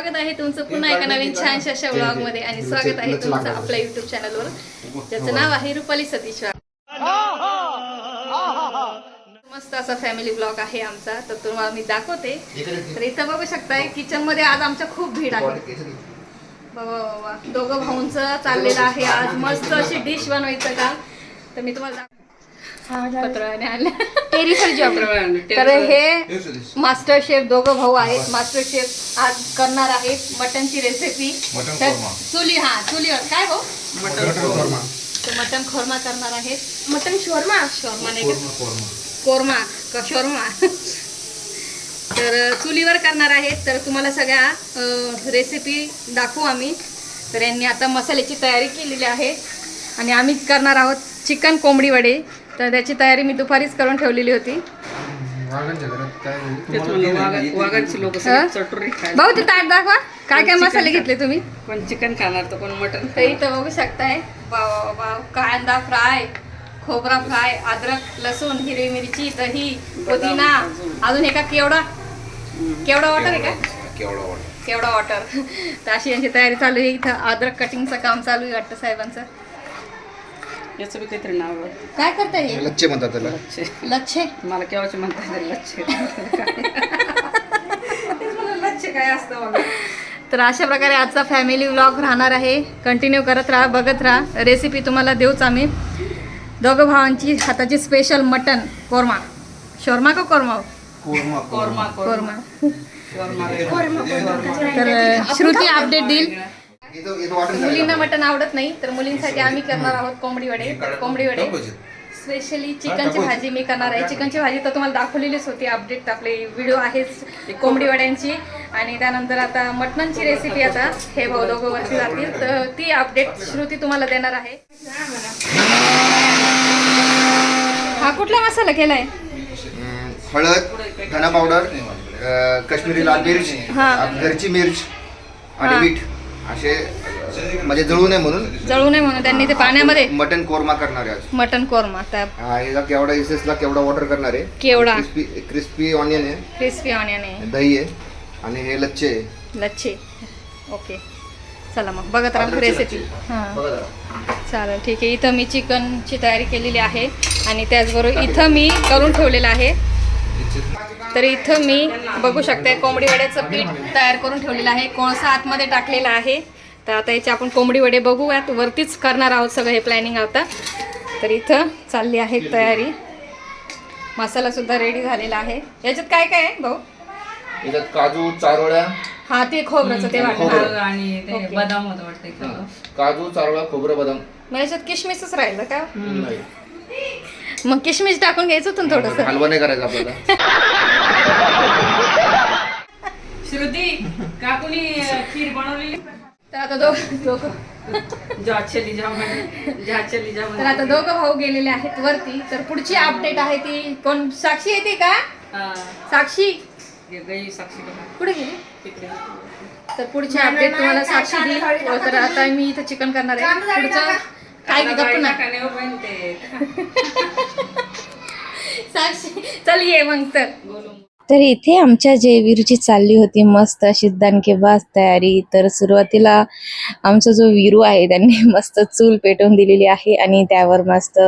स्वागत आहे तुमचं पुन्हा एका नवीन छानशा अशा ब्लॉगमध्ये आणि स्वागत आहे तुमचं आपल्या युट्यूब चॅनलवर ज्याचं नाव आहे रुपाली सतीश. मस्त असा फॅमिली ब्लॉग आहे आमचा. तर तुम्हाला मी दाखवते. तर इथं बघू शकताय किचनमध्ये आज आमच्या खूप भीड आहे. बाबा बाबा दोघं भाऊंचं चाललेलं आहे आज. मस्त अशी डिश बनवायचं का? तर मी तुम्हाला पत्राने आल्या टेरिसर जॉब. तर हे मास्टर शेफ दोघं भाऊ आहेत. मास्टर शेफ आज करणार आहेत मटनची रेसिपी मटण तर कोरमा. चुली हा चुलीवर काय भाऊ मटण कोरमा तर मटन खोरमा करणार आहेत मटन शोरमा? शोरमा नाही का? कोरमा कोरमा. कोरमा का शोरमा. तर चुलीवर करणार आहेत तर तुम्हाला सगळ्या रेसिपी दाखवू आम्ही. तर यांनी आता मसाल्याची तयारी केलेली आहे. आणि आम्ही करणार आहोत चिकन कोंबडी वडे. तर त्याची तयारी मी दुपारीच करून ठेवलेली होती. वाघांची लोक भाऊ ते ताट दाखवा. काय काय मसाले घेतले तुम्ही? कोण चिकन खाणार तर कोण मटन तर इथं बघू शकताय. कांदा फ्राय खोबरा फ्राय अद्रक लसूण हिरवी मिरची दही पुदिना. अजून एका केवडा केवडा वॉटर आहे का? केवढा वाटत केवढा वॉटर तर अशी यांची तयारी चालू आहे. इथं अद्रक कटिंगचं काम चालू आहे वाटतं साहेबांचं. याचं बी काहीतरी नाव आहे. काय करताय? हे लच्चे म्हणतात त्याला. लच्छे. लच्छे? मला केव्हाचे म्हणतात ते लच्छे? लच्छे काय असतं मला तर अशा प्रकारे आजचा फॅमिली व्लॉग राहणार आहे. कंटिन्यू करत राहा बघत राहा. रेसिपी तुम्हाला देऊच आम्ही. दोघं भावांची हाताची स्पेशल मटन कोरमा शोरमा का कोरमा कोरमा. कोरमा कोरमा. कोरमा. तर श्रुती अपडेट देईल. मुलींना मटन आवडत नाही तर मुलींसाठी आम्ही करणार आहोत कोंबडी वडे. कोंबडी वडे स्पेशली चिकनची भाजी मी करणार आहे. चिकनची भाजी तर तुम्हाला दाखवलेलीच होती अपडेट आपले व्हिडिओ आहेच कोंबडी वड्यांची. आणि त्यानंतर आता मटणांची रेसिपी आता. हे भाऊ दोघं वरती जातील. तर ती अपडेट श्रुती तुम्हाला देणार आहे. हा कुठला मसाला केलाय? हळद धना पावडर काश्मीरी लाल मिर्च हा. घरची मिर्च आणि. मीठ. असे म्हणजे जळू नये म्हणून? जळू नये म्हणून त्यांनी ते पाण्यामध्ये मटन कोरमा करणार आहे आज. मटन कोरमा तर हा याला केवढा इसेसला केवढा वॉटर करणार आहे? केवढा? क्रिस्पी क्रिस्पी ऑनियन आहे. क्रिस्पी ऑनियन आहे. दही आहे. आणि हे लच्चे आहे. लच्छे. ओके. चला मग बघत राहा रेसिपी हां. बघा जरा. चालेल ठीक आहे. इथं मी चिकनची तयारी केलेली आहे. आणि त्याचबरोबर इथं मी करून ठेवलेलं आहे. तर इथं मी बघू शकते कोंबडी वड्याचं पीठ तयार करून ठेवलेलं आहे. कोळसा आतमध्ये टाकलेला आहे. तर आता याचे आपण कोंबडी वडे बघूयात. वरतीच करणार आहोत सगळं हे प्लॅनिंग आता. तर इथं चालली आहे तयारी. मसालासुद्धा रेडी झालेला आहे. याच्यात काय काय आहे भाऊ? याच्यात काजू चारोळ्या. हा ते खोबऱ्याचं ते वाटणार खोबरं. आणि ते. बदाम होतं वाटतं. काजू चारोळ्या खोबरं बदाम. मग याच्यात किशमिशच राहिलं का? नाही. मग किशमिश टाकून घ्यायचं होतं ना थोडंसं. हलवा नाही करायचा आपल्याला. श्रुती काकुनी खीर बनवलेली? तर आता दोघं दोघं. जा चली जा म्हणे. जा चली जा तर आता दोघं भाऊ गेलेले आहेत वरती. तर पुढची अपडेट आहे ती. कोण साक्षी येते का. साक्षी? गई साक्षी. कुठे गेली? तिकडे. तर पुढची अपडेट तुम्हाला साक्षी देईल तर आता मी इथं चिकन करणार आहे. पुढचं काय गप्प ना. साक्षी चल ये मग तर. तर इथे आमच्या जयवीरची चालली होती मस्त अशी दणकेबाज तयारी. तर सुरुवातीला आमचा जो विरू आहे त्यांनी मस्त चूल पेटवून दिलेली आहे आणि त्यावर मस्त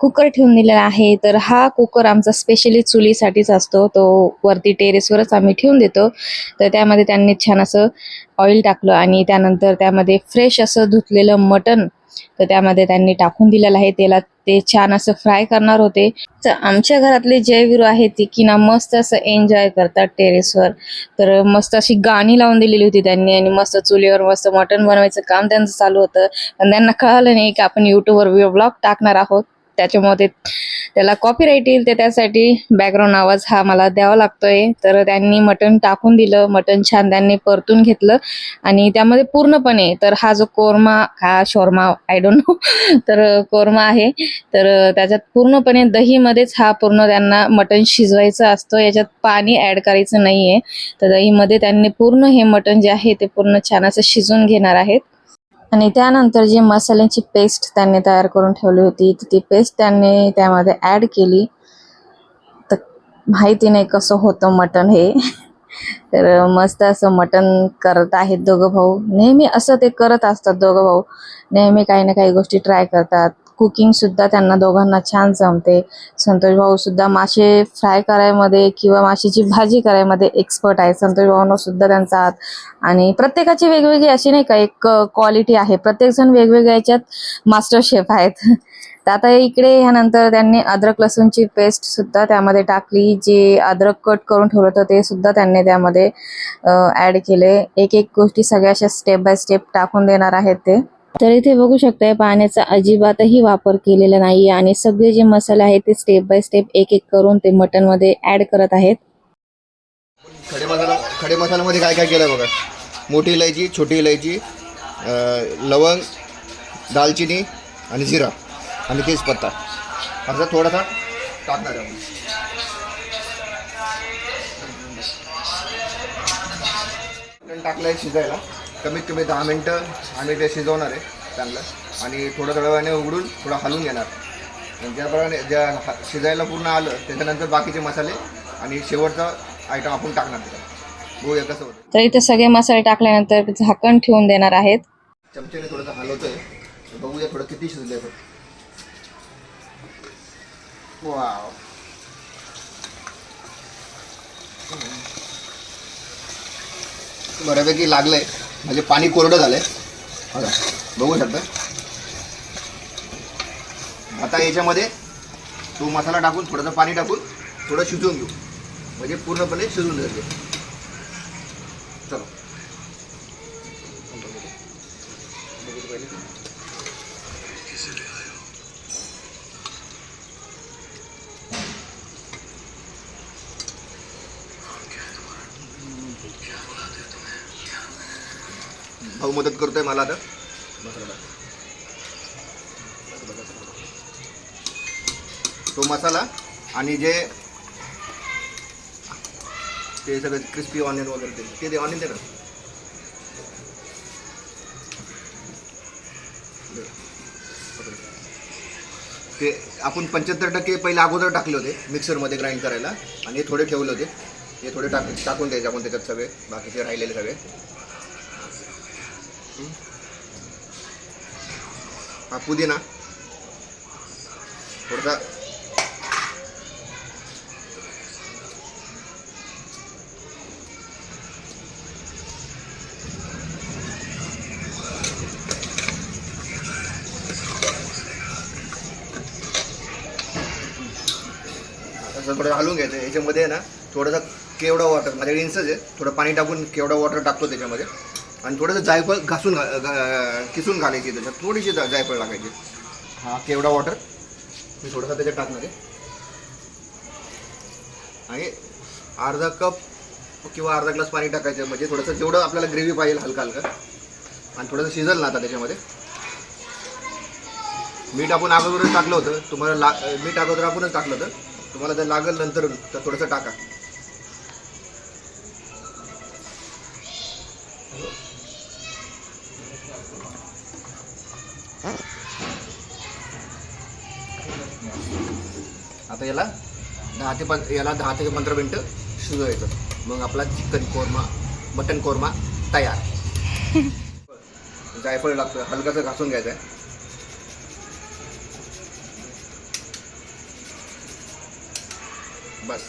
कुकर ठेवून दिलेला आहे. तर हा कुकर आमचा स्पेशली चुलीसाठीच असतो. तो वरती टेरेसवरच आम्ही ठेवून देतो. तर त्यामध्ये त्यांनी छान असं ऑइल टाकलं आणि त्यानंतर त्यामध्ये फ्रेश असं धुतलेलं मटण तर त्यामध्ये त्यांनी टाकून दिलेलं आहे. त्याला ते छान असं फ्राय करणार होते. तर आमच्या घरातले जयवीरू आहे ती की ना मस्त असं एन्जॉय करतात टेरेसवर तर मस्त अशी गाणी लावून दिलेली होती त्यांनी आणि मस्त चुलीवर मस्त मटण बनवायचं काम त्यांचं चालू होतं. पण त्यांना कळालं नाही की आपण युट्यूबवर ब्लॉग टाकणार आहोत. त्याच्यामध्ये त्याला त्याला कॉपीराईट येईल तर त्यासाठी बॅकग्राऊंड आवाज हा मला द्यावा लागतोय. तर त्यांनी मटण टाकून दिलं मटण छान त्यांनी परतून घेतलं आणि त्यामध्ये पूर्णपणे तर हा जो कोरमा हा शोरमा आय डोंट नो तर कोरमा आहे. तर त्याच्यात पूर्णपणे दहीमध्येच हा पूर्ण त्यांना मटण शिजवायचं असतं. याच्यात पाणी ऍड करायचं नाही आहे तर दहीमध्ये त्यांनी पूर्ण हे मटण जे आहे ते पूर्ण छान असं शिजून घेणार आहेत. आणि त्यानंतर जी मसाल्यांची पेस्ट त्यांनी तयार करून ठेवली होती तर ती पेस्ट त्यांनी त्यामध्ये ऍड केली. तर माहिती नाही कसं होतं मटण हे. तर मस्त असं मटण करत आहेत दोघं भाऊ. नेहमी असं ते करत असतात दोघं भाऊ. नेहमी काही ना काही गोष्टी ट्राय करतात. कुकिंग सुद्धा त्यांना दोघांना छान जमते. संतोष भाऊ सुद्धा मासे फ्राय करायमध्ये किंवा माशीची भाजी करायमध्ये एक्सपर्ट आहे संतोष भाऊनं सुद्धा त्यांचा हात. आणि प्रत्येकाची वेगवेगळी अशी नाही का एक क्वालिटी आहे. प्रत्येकजण वेगवेगळ्या याच्यात मास्टर शेफ आहेत. तर आता इकडे ह्यानंतर त्यांनी अद्रक लसूणची पेस्ट सुद्धा त्यामध्ये टाकली. जे अद्रक कट करून ठेवलं होतं ते सुद्धा त्यांनी त्यामध्ये ऍड केले. एक एक गोष्टी सगळ्या अशा स्टेप बाय स्टेप टाकून देणार आहेत ते. तर इथे बघू शकताय पाण्याचा अजिबातही वापर केलेला नाही आणि सगळे जे मसाले आहेत ते स्टेप बाय स्टेप एक एक करून ते मटनमध्ये ऍड करत आहेत. खडे मसाला खडे मसाल्यामध्ये काय काय केलं बघा? मोठी इलायची छोटी इलायची लवंग दालचिनी आणि जिरा आणि तेजपत्ता. असं थोडासा टाकणार आपण. टाकलं आहे शिजायला. कमीत कमी दहा मिनटं आम्ही ते शिजवणार आहे चांगलं. आणि थोडं थोड्या वेळाने उघडून थोडं हलवून घेणार. ज्याप्रमाणे ज्या हा- शिजायला पूर्ण आलं त्याच्यानंतर बाकीचे मसाले आणि शेवटचा आयटम आपण टाकणार त्याच्यात बघूया कसं होतं. तर इथे सगळे मसाले टाकल्यानंतर झाकण ठेवून देणार आहेत. चमच्याने थोडंसं हलवतोय. बघूया थोडं किती शिजलंय वाव. बऱ्यापैकी लागलंय. म्हणजे पाणी कोरडं झालं आहे बघू शकता. आता याच्यामध्ये तो मसाला टाकून थोडंसं पाणी टाकून थोडं शिजवून घेऊ. म्हणजे पूर्णपणे शिजून जाते. चलो. भाऊ मदत करतोय मला आता. तो मसाला आणि जे ते सगळं क्रिस्पी ऑनियन वगैरे ते ते ऑनियन दे ना ते आपण पंच्याहत्तर टक्के पहिले अगोदर टाकले होते मिक्सरमध्ये ग्राइंड करायला आणि हे थोडे ठेवले होते. हे थोडे टाक टाकून द्यायचे आपण त्याच्यात सगळे बाकीचे राहिलेले सगळे. हा पुदिना थोडसा. असं थोडं हलवून घ्यायचं. याच्यामध्ये आहे ना थोडंसं केवढा वॉटर माझ्याकडे इंचच आहे. थोडं पाणी टाकून केवढा वॉटर टाकतो त्याच्यामध्ये. आणि थोडंसं जायफळ घासून घा- घा- किसून घालायची त्याच्यात. थोडीशी जा- जायफळ टाकायची. हा केवढा वॉटर मी थोडासा त्याच्यात टाकणार आहे. आणि अर्धा कप किंवा अर्धा ग्लास पाणी टाकायचं. म्हणजे थोडंसं जेवढं आपल्याला ग्रेव्ही पाहिजे हलका हलका. आणि थोडंसं शिजल ना आता त्याच्यामध्ये. मीठ आपण अगोदरच टाकलं होतं. तुम्हाला ला मीठ अगोदर आपणच टाकलं होतं. तुम्हाला जर लागेल नंतर तर थोडंसं टाका. आता याला दहा ते पं याला दहा ते पंधरा मिनटं शिजवायचं मग आपला चिकन कोरमा मटन कोरमा तयार. जायफळ लागतं. हलकाचं घासून घ्यायचं आहे बस.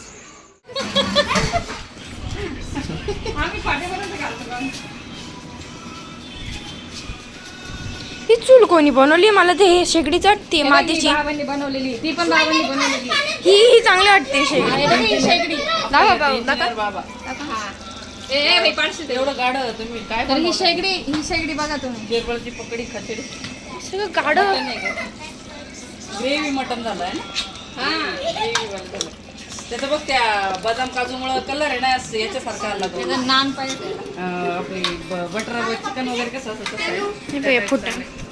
कोणी बनवली मला ते हे शेगडी चटते मातीची. बाबांनी बनवलेली. ती पण बाबांनी बनवलेली. ही ही चांगली वाटते शेगडी. हे बघ ही शेगडी. दाखवा बाबा. ए ए, बाई, पाडशील ते. एवढं गाड तुम्ही काय तर ही शेगडी ही शेगडी बघा तुम्ही. पकडी खचडी. सगळं गाडं ग्रेव्ही मटन झालं आहे ना? हा. ग्रेव्ही त्याचं बघ त्या बदाम काजूमुळं कलर आहे ना असं याच्यासारखा आला तो. त्याचं नान पाहिजे. अं, आपली बटर चिकन वगैरे कसं असतं तसं आहे?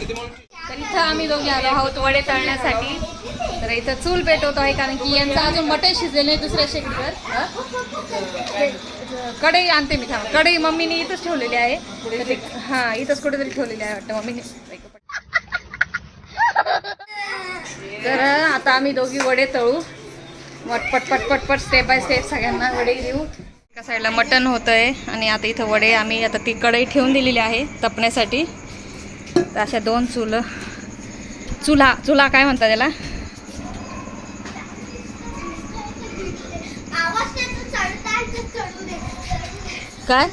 तर इथं आम्ही दोघे आलो आहोत वडे तळण्यासाठी. तर इथं चूल पेटवतो आहे कारण की यांचं अजून मटण शिजलेलं आहे दुसऱ्या शेगडीवर कढई आणते मी थांब. कढई मम्मीने इथंच ठेवलेली आहे. हां हा इथंच कुठेतरी ठेवलेली आहे वाटतं मम्मीने. तर आता आम्ही दोघी वडे तळू. पटपट पटपट पट स्टेप बाय स्टेप सगळ्यांना वडे देऊ. एका साईडला मटण होतं आहे आणि आता इथं वडे आम्ही आता ती कढई ठेवून दिलेली आहे तपण्यासाठी. तर अशा दोन चुलं चुला चुला काय म्हणतात त्याला काय?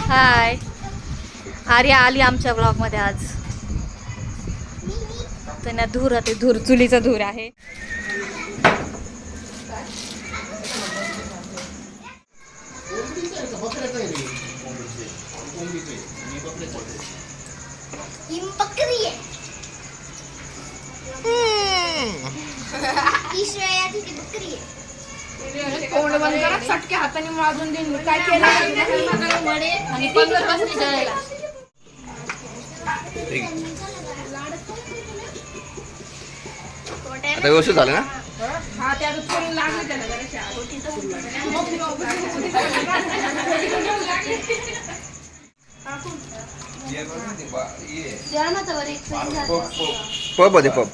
हाय. आर्या आली आमच्या ब्लॉगमध्ये आज. त्यांना धूर ते धूर चुलीचा धूर आहे ही बकरी आहे ही श्रेया तिची बकरी आहे तोंड बंद करा चटके हाताने माजून देईन मी. काय केलं? आणि पंगत बसली जेवायला आता व्यवस्थित झालं ना? हा त्या लागले त्याला. पब होते पब.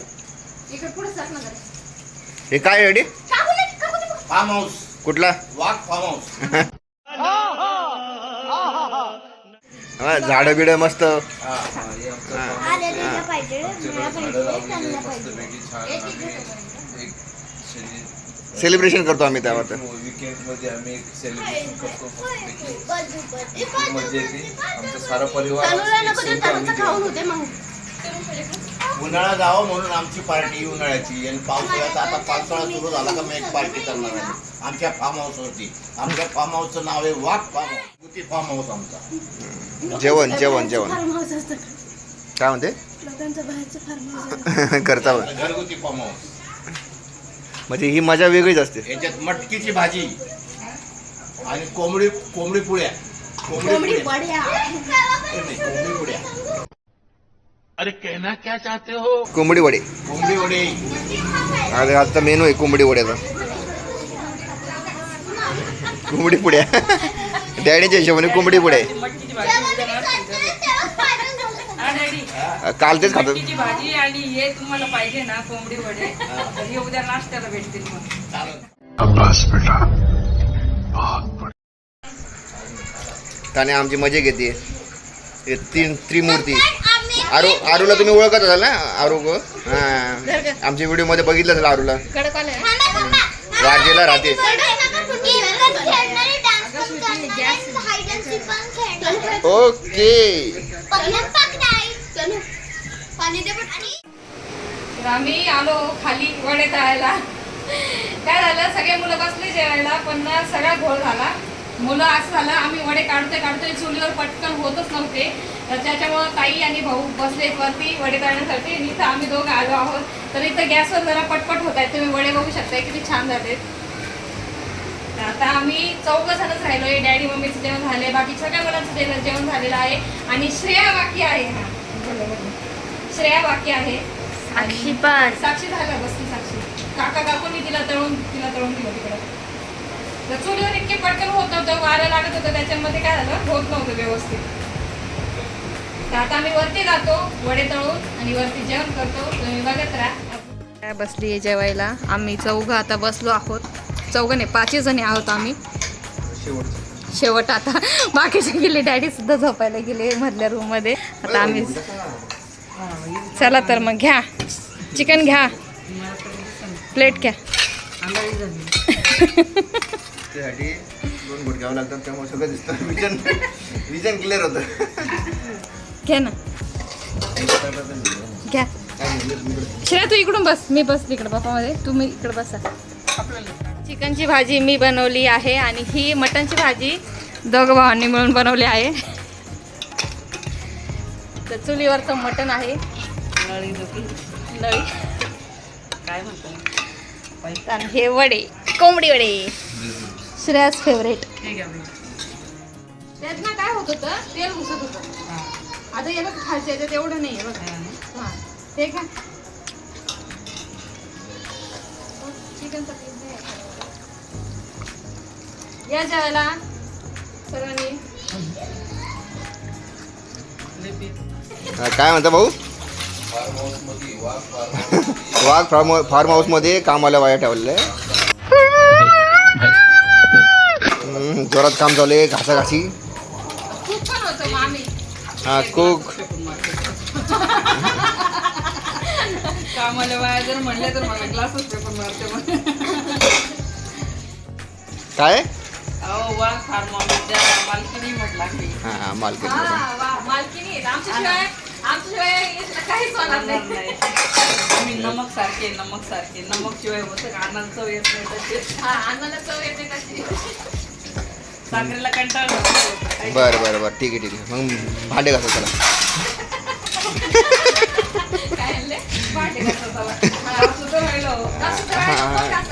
हे काय रेडी फार्म हाऊस कुठला वाघ फार्म हाऊस हा, झाडं बिडं मस्त पाहिजे. सेलिब्रेशन करतो आम्ही त्यावर. तर. मध्ये आम्ही एक सेलिब्रेशन करतो खूप मजा येते. आमचा सारा परिवार एक संख्या आम्ही जेवतो. उन्हाळा जावं म्हणून आमची पार्टी उन्हाळ्याची. आणि पावसाळ्यात आता पावसाळा सुरू झाला का मी एक पार्टी करणार आहे. आमच्या फार्म हाऊसवरती आमच्या फार्म हाऊसचं नाव आहे Wagh farm house Guti farm house आमचा. जेवण जेवण जेवण. काय म्हणते? करता. घरगुती फार्म हाऊस म्हणजे ही मजा वेगळीच असते. याच्यात मटकीची भाजी आणि कोंबडी कोंबडी पुळ्या कोंबडी पुळ्या नाही, कोंबडी पुळ्या कोंबडी वडे. कोंबडी वडे. आज आजचा मेनू आहे कोंबडी वड्याचा. कोंबडी पुड्या. डॅडीच्या हिशोबाने कोंबडी पुड्या. आहे. मटकीची भाजी उद्या हा, डॅडी काल तेच खातो. भाजी आणि हे तुम्हाला पाहिजे ना कोंबडी वडे. तर हे उद्या नाश्त्याला भेटतील मग. त्याने आमची मजा घेते हे तीन त्रिमूर्ती. आरू आरूला तुम्ही ओळखत असाल ना? आरू गो? हां. आमच्या व्हिडिओमध्ये बघितलं असेल आरूला. वारजेला राहते. ओके. पाणी दे पण आणि तर आम्ही आलो खाली वडे तळायला. काय झालं सगळे मुलं बसले जेवायला पण ना सगळा घोळ झाला. मुलं असं झालं आम्ही वडे काढतोय काढतोय चुलीवर पटकन होतच नव्हते. तर त्याच्यामुळं ताई आणि भाऊ बसले वरती वडे तळण्यासाठी. आणि इथं आम्ही दोघं आलो आहोत. तर इथं गॅसवर जरा पटपट होत आहेत. तुम्ही वडे बघू शकताय किती छान झालेत. आता आम्ही चौघ जणच राहिलोय. डॅडी मम्मीचं जेवण झाले बाकी सगळ्या मुलांचं जेवण झालेलं आहे. आणि श्रेया बाकी आहे. हा. श्रेया बाकी आहे. साक्षी पण. साक्षी झाला बसली साक्षी. काका काकूंनी तिला तळून तिला तळून दिलं तिकडं. तर चुलीवर इतके पटकन होत नव्हतं वारं लागत होतं त्याच्यामध्ये काय झालं? होत नव्हतं व्यवस्थित. तर आता आम्ही वरती जातो वडे तळून आणि वरती जेवण करतो. तुम्ही बघत राहा. बसली आहे जेवायला? आम्ही चौघं आता बसलो आहोत. चौघं नाही पाचही जणी आहोत आम्ही. शेवट आता. बाकीचे गेले डॅडी सुद्धा झोपायला गेले मधल्या रूममध्ये. आता आम्ही चला तर मग घ्या. चिकन घ्या. प्लेट घ्या. त्यासाठी दोन बोट घ्यावं लागतात त्यामुळे सगळं दिसतं. विजन विजन क्लिअर होतं. घ्या ना. घ्या. श्रेया तू इकडून बस. मी बस इकडे बापामध्ये तुम्ही इकडे बसा. चिकनची भाजी मी बनवली आहे आणि ही मटनची भाजी दोघं भावांनी मिळून बनवली आहे. तर चुलीवरचं मटण आहे. नळी डोकी नळी. काय म्हणतो आणि हे वडे कोंबडी वडे. श्रेयास फेवरेट. त्यात ना काय होत होतं? तेल घुसत होतं. आता बघ खालच्या याच्यात एवढं नाही आहे बघ. हा. ते का चिकनचा पीस या जेवायला. सर्वांनी. काय म्हणता भाऊ? Farm house Wagh farm house farm farm हाऊसमध्ये कामाला वाया ठेवलेलं आहे जोरात काम चालू आहे घासाघासी. हा कुक कामाला वाया जर म्हणले तर मला ग्लासच पेपर मारते मग काय? अहो वा फार त्या मालकीने म्हटला की हां हां मालकीण हा, आहेत. आमच्याशिवाय आमच्याशिवाय काहीच होणार नाही. नमक सारखे नमक सारखे. नमक शिवाय होतं का? अन्नाला चव येत नाही तसे हा अन्नाला चव येते तशी. साखरेला कंटाळ बरं बरं बरं. ठीक आहे ठीक आहे. मग भांडे घासा चला. काय भांडे रे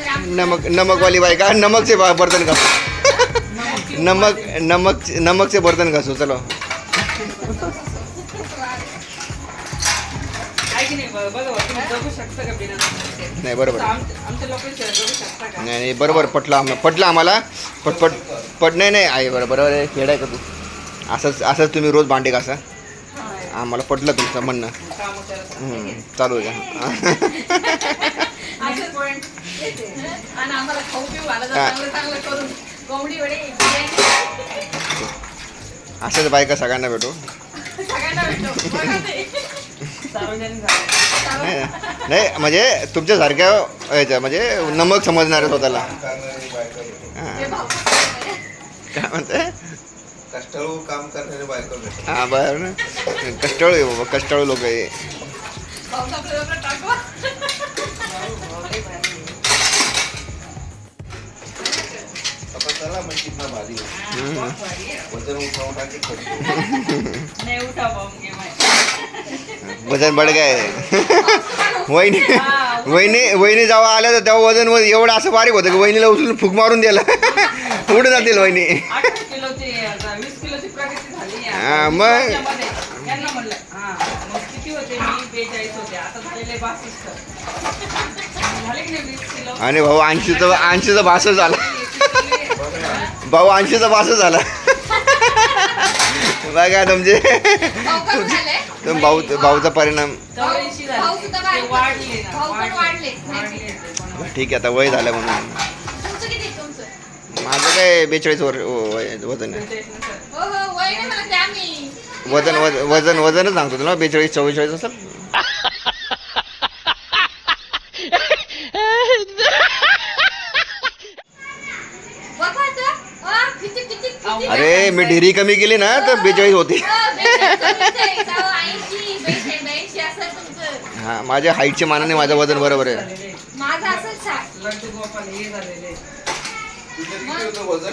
आम्ही. नमक नमकवाली बाई का? नमकचे बा- बर्तन घासो. नमक नमक नमकचे बर्तन घासो चलो. नाही बरोबर नाही नाही बरोबर पटलं आम्हाला पटलं आम्हाला. पट पट नाही नाही आहे बरं बरोबर आहे खेळ आहे का तू? असंच असंच तुम्ही रोज भांडे घासा. आम्हाला पटलं तुमचं म्हणणं. चालू आहे का? कोंबडी वडे. बिर्याणी असंच बायका सगळ्यांना भेटू. सगळ्यांना नाही नाही म्हणजे तुमच्यासारख्या ह्याच्या म्हणजे नमक समजणार आहे स्वतःला काय म्हणते कष्टाळू काम करणारे बायको. हां बरं ना. कष्टाळू आहे बाबा कष्टाळू लोक आहे. चला भारी. वजन. नाही उठा वजन बड काय वहिनी वहिनी वहिनी जेव्हा आल्या तर तेव्हा वजन व- एवढं असं बारीक होतं की वहिनीला उचलून फुक मारून द्यायला उडून जातील वहिनी. हा, मग. वर्षामध्ये. यांना म्हणलं हा मग किती होते मी बेचाळीस होते आता गेले बासष्ट झाले की नाही वीस किलो आणि भाऊ ऐंशीचं ऐंशीचं बासच झाला भाऊ ऐंशीचा बासच झाला. बघा तुमचे. भाऊ भाऊचा परिणाम. ठीक आहे आता वय झालं म्हणून. माझं काय बेचाळीस वर वय- वजन आहे. हो हो वजन वज- वजन वजनच सांगतो तुला. बेचाळीस चव्वेचाळीस असेल बघा आता. अ, किती किती अरे मी ढेरी कमी केली ना तर बेचाळीस होती. असं तुमचं. हा माझ्या हाईटच्या मानाने माझं वजन बरोबर आहे. हे तुझं होतं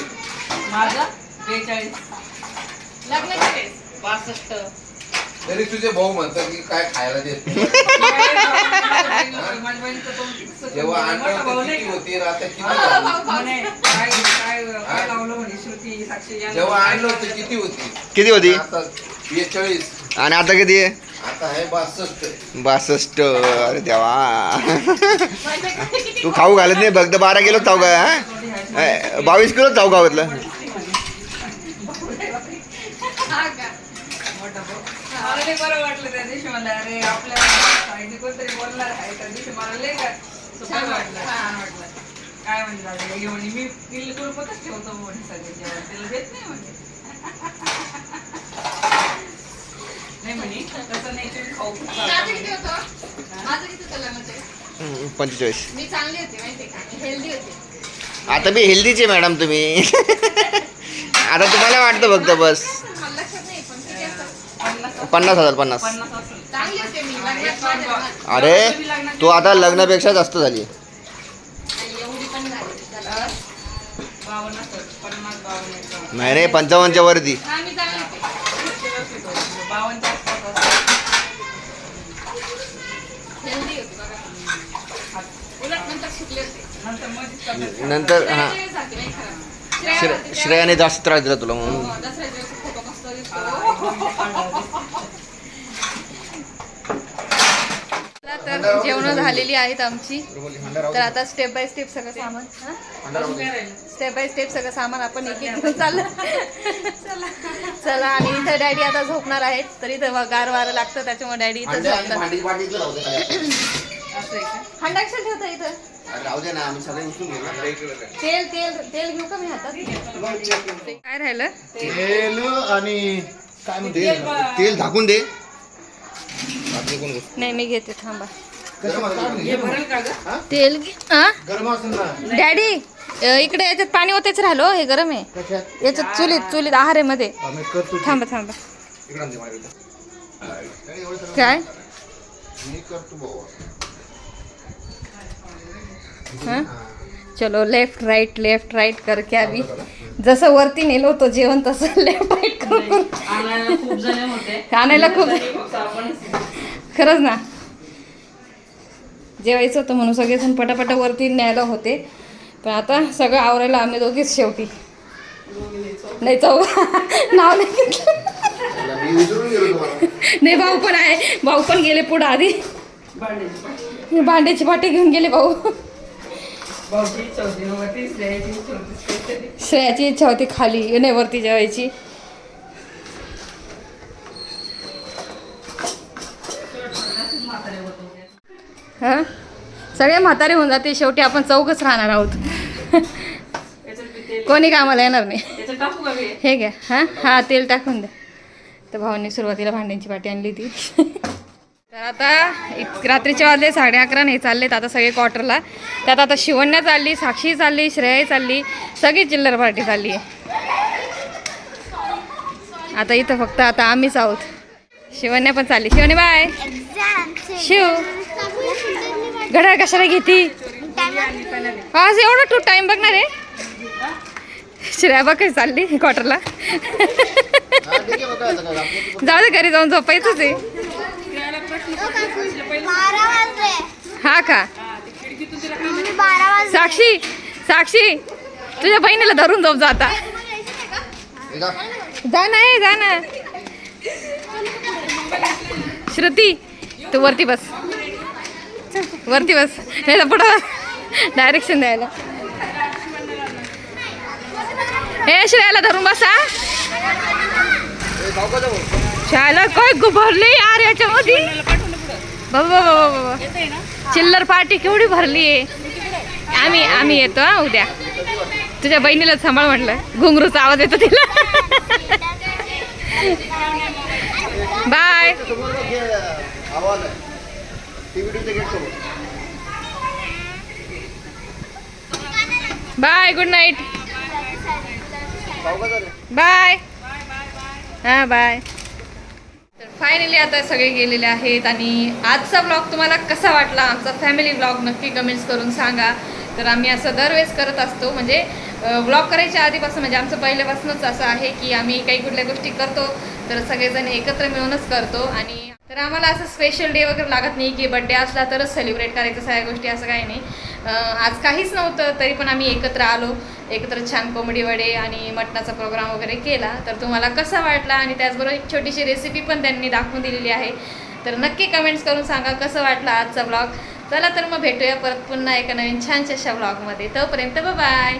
तरी भाऊ म्हणतात की काय खायला देत नाही. माझ्या बहिणीचं मोठा भाऊ नाही किती का? होती आणि आता किती अहो, झाली? भाऊ, भाऊ. म्हणे काय काय काय लावलं म्हणे श्रुती साक्षी यांना जेव्हा काय आणलं होतं? किती होती किती होती आता बेचाळीस आणि आता किती आहे आता आहे बासष्ट बासष्ट अरे देवा तू खाऊ घालत नाही फक्त बारा किलो का हा? बावीस किलो चाव गावातलं हा का? मोठा भाऊ. मला लय बरं वाटलं त्या दिवशी मला अरे आपल्या कोणतरी बोलणार आहे त्या दिवशी मला लय का सुपर वाटलं छान वाटलं. काय म्हणजे दादा म्हणे मी कुलपतच ठेवतो म्हणे सगळे जेवण तिला देत नाही म्हणे. नाही म्हणे तसं नाही तुम्ही खाऊ खूप माझं किती म्हणे. होतं? माझं किती होतं लग्नाच्या वेळेस? हम्म, पंचेचाळीस. मी चांगली होती माहितीये का? मी हेल्दी होती. आता मी हेल्दीचे मॅडम तुम्ही. आता तुम्हाला वाटतं फक्त बस. पन्नास हजार पन्नास. अरे तू आता लग्नापेक्षा जास्त झाली. नाही रे पंचावन्नच्या वरती. नंतर हां. श्रे श्रेयाने जास्त त्रास दिला तुला म्हणून. तर जेवण झालेली आहेत आमची. तर आता स्टेप बाय स्टेप सगळं सामान स्टेप बाय स्टेप सगळं सामान आपण एक एक चाललं. चला. आणि इथं डॅडी आता झोपणार आहेत. तर इथं गार वारं लागतं त्याच्यामुळे डॅडी इथं झोपतात असं आहे का? हंडा कशाला ठेवता इथं. अरे राहू दे ना आम्ही सगळे उचलून घेऊ ना. तेल तेल तेल घेऊ का मी हातात? काय राहिलं? तेल आणि काय म्हणते? तेल झाकून दे. बाकी कोण गोष्ट नाही मी घेते थांबा. गरम असेल हे भरल का ग? तेल घे हा? गरम असेल ना. डॅडी अ, इकडे याच्यात पाणी ओतायचं राहिलो हे गरम आहे. कशात? याच्यात चुलीत चुलीत आहार आहे मध्ये आम्ही करतो थांबा थांबा. इकडं एवढं सगळं काय? मी करतो हा? चलो लेफ्ट राईट लेफ्ट राईट करके अभी जसं वरती नेलो होतो जेवण तसं लेफ्ट राईट करून आणायला खूप खरंच ना. जेवायचं होतं म्हणून सगळेजण पटापटा वरती न्यायला होते. पण आता सगळं आवरायला आम्ही दोघीच शेवटी. नाही चौ नाव नाही घेतलं. नाही भाऊ पण आहे. भाऊ पण गेले पुढं आधी. भांड्याची भांड्याची पाटी घेऊन गेले भाऊ. श्रेयाची इच्छा होती खाली नाही वरती जेवायची. हां? सगळे म्हातारे होऊन जाते शेवटी आपण चौकच राहणार आहोत. कोणी कामाला येणार नाही. हे घ्या हां? हां तेल टाकून द्या. तर भावांनी सुरुवातीला भांड्यांची पाटी आणली ती तर आता रात्रीचे वाजले साडे अकरा नाही चाललेत आता सगळे क्वार्टरला त्यात आता शिवण्या चालली साक्षी चालली श्रेया चालली सगळी चिल्लर पार्टी चालली आहे. आता इथं फक्त आता आम्हीच आहोत. शिवण्या पण चालली. शिवण्या बाय शिव. घड्याळ कशाला घेती? आज एवढा टू टाइम बघणार आहे? श्रेया बघ कशी चालली क्वार्टरला हा, जाऊ दे घरी जाऊन झोपायचंच आहे. हा का? साक्षी साक्षी तुझ्या बहिणीला धरून जाऊ जाता जा ना जा ना. श्रुती तू वरती बस. वरती बस. नाही तर पुढं डायरेक्शन द्यायला. हे श्रेयाला धरून बसा शाळेला काय गुभरली यार याच्यामध्ये? बाबा बाबा बाबा चिल्लर पार्टी केवढी भरली आहे. आम्ही आम्ही येतो हा उद्या. तुझ्या बहिणीला सांभाळ म्हटलं. घुंगरूचा आवाज येतो तिला. Bye. Bye good night. Bye. हां बाय. फायनली आता सगळे गेलेले आहेत आणि आजचा ब्लॉग तुम्हाला कसा वाटला? आमचा फॅमिली ब्लॉग नक्की कमेंट्स करून सांगा. तर आम्ही असं दरवेळेस करत असतो. म्हणजे ब्लॉग करायच्या आधीपासून म्हणजे आमचं पहिल्यापासूनच असं आहे की आम्ही काही कुठल्या गोष्टी करतो तर सगळेजण एकत्र मिळूनच करतो. आणि तर आम्हाला असं स्पेशल डे वगैरे लागत नाही की बड्डे असला तरच सेलिब्रेट करायचं सगळ्या गोष्टी असं काही नाही. आज काहीच नव्हतं तरी पण आम्ही एकत्र आलो. एकत्र छान कोंबडी वडे आणि मटणाचा प्रोग्राम वगैरे केला. तर तुम्हाला कसा वाटला? आणि त्याचबरोबर एक छोटीशी रेसिपी पण त्यांनी दाखवून दिलेली आहे. तर नक्की कमेंट्स करून सांगा कसं वाटलं आजचा ब्लॉग चला तर मग भेटूया परत पुन्हा एका नवीन छानशा ब्लॉगमध्ये तोपर्यंत बाय